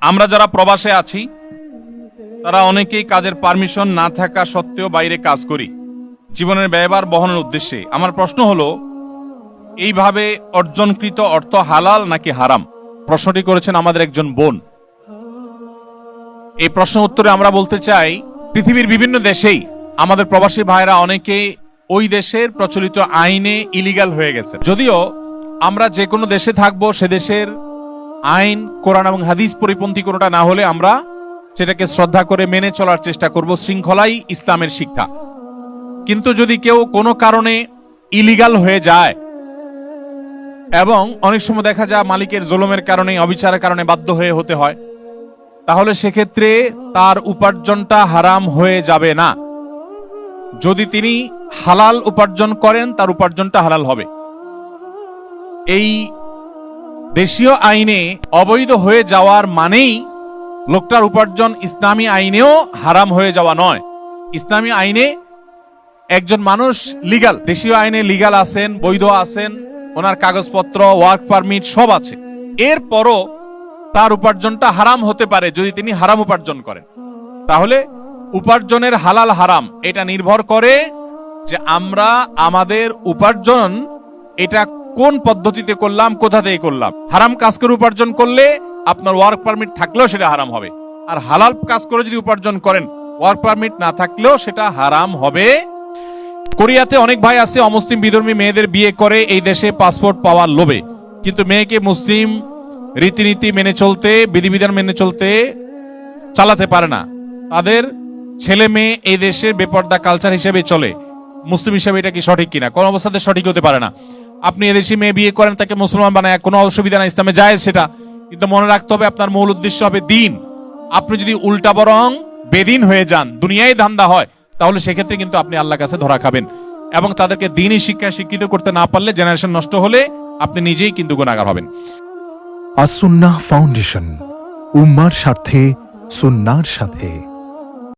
আমরা যারা প্রবাসে আছি, তারা অনেকেই কাজের পারমিশন না থাকা সত্ত্বেও বাইরে কাজ করি। জীবনের ব্যয়ভার বহনের উদ্দেশ্যে। আমার প্রশ্ন হলো, এইভাবে অর্জনকৃত অর্থ হালাল নাকি হারাম? প্রশ্নটি করেছেন আমাদের একজন বোন। এই প্রশ্ন উত্তরে আমরা বলতে চাই, পৃথিবীর বিভিন্ন দেশেই আমাদের প্রবাসী ভাইরা অনেকে ওই দেশের প্রচলিত আইনে ইলিগাল হয়ে গেছে। যদিও আমরা যে কোনো দেশে থাকব, সে দেশের আইন, কোরআন এবং হাদিস পরিপন্থী কোনোটা না হলে আমরা সেটাকে শ্রদ্ধা করে মেনে চলার চেষ্টা করব শৃঙ্খলাই ইসলামের শিক্ষা। কিন্তু যদি কেউ কোনো কারণে ইলিগাল হয়ে যায় এবং অনেক সময় দেখা যায় মালিকের জুলুমের কারণে, অবিচারের কারণে বাধ্য হয়ে হতে হয়, তাহলে সেক্ষেত্রে তার উপার্জনটা হারাম হয়ে যাবে না। যদি তিনি হালাল উপার্জন করেন, তার উপার্জনটা হালাল হবে। এই দেশীয় আইনে অবৈধ হয়ে যাওয়ার মানেই লোকটার উপার্জন ইসলামী আইনেও হারাম হয়ে যাওয়া নয়। ইসলামী আইনে একজন মানুষ লিগাল, দেশীয় আইনে লিগাল আছেন, বৈধ আছেন, ওনার কাগজপত্র, ওয়ার্ক পারমিট সব আছে। এরপরও তার উপার্জনটা হারাম হতে পারে যদি তিনি হারাম উপার্জন করেন। তাহলে উপার্জনের হালাল হারাম, এটা নির্ভর করে যে আমরা আমাদের উপার্জন এটা কোন পদ্ধতিতে করলাম, কোথা থেকে করলাম? হারাম কাজ করে উপার্জন করলে আপনার ওয়ার্ক পারমিট থাকলেও সেটা হারাম হবে। আর হালাল কাজ করে যদি উপার্জন করেন ওয়ার্ক পারমিট না থাকলেও সেটা হারাম হবে। কোরিয়াতে অনেক ভাই আছে, অমুসলিম বিধর্মী মেয়েদের বিয়ে করে, এই দেশে পাসপোর্ট পাওয়ার লোভে। কিন্তু মেয়েকে মুসলিম রীতিনীতি মেনে চলতে, বিধিবিধান মেনে চলতে চালাতে পারে না। তাদের ছেলে মেয়ে এই দেশের বেপর্দা কালচার হিসেবে চলে। মুসলিম হিসেবে এটা কি সঠিক কিনা? কোন অবস্থাতে সঠিক হতে পারে না। আপনি এদেশি মেয়ে বিয়ে করেন, তাকে মুসলমান বানায়, কোনো অসুবিধা না ইসলামে যায় সেটা। কিন্তু মনে রাখতে হবে, আপনার মূল উদ্দেশ্য হবে দিন। আপনি যদি উল্টা বরং বেদিন হয়ে যান, দুনিয়ায় ধান্দা হয়, তাহলে সেক্ষেত্রে কিন্তু আপনি আল্লাহর কাছে ধরা খাবেন। এবং তাদেরকে দিনই শিক্ষায় শিক্ষিত করতে না পারলে জেনারেশন নষ্ট হলে আপনি নিজেই কিন্তু গুণাগার হবেন। আসুন্নাহ ফাউন্ডেশন, উম্মার স্বার্থে, সুন্নার সাথে।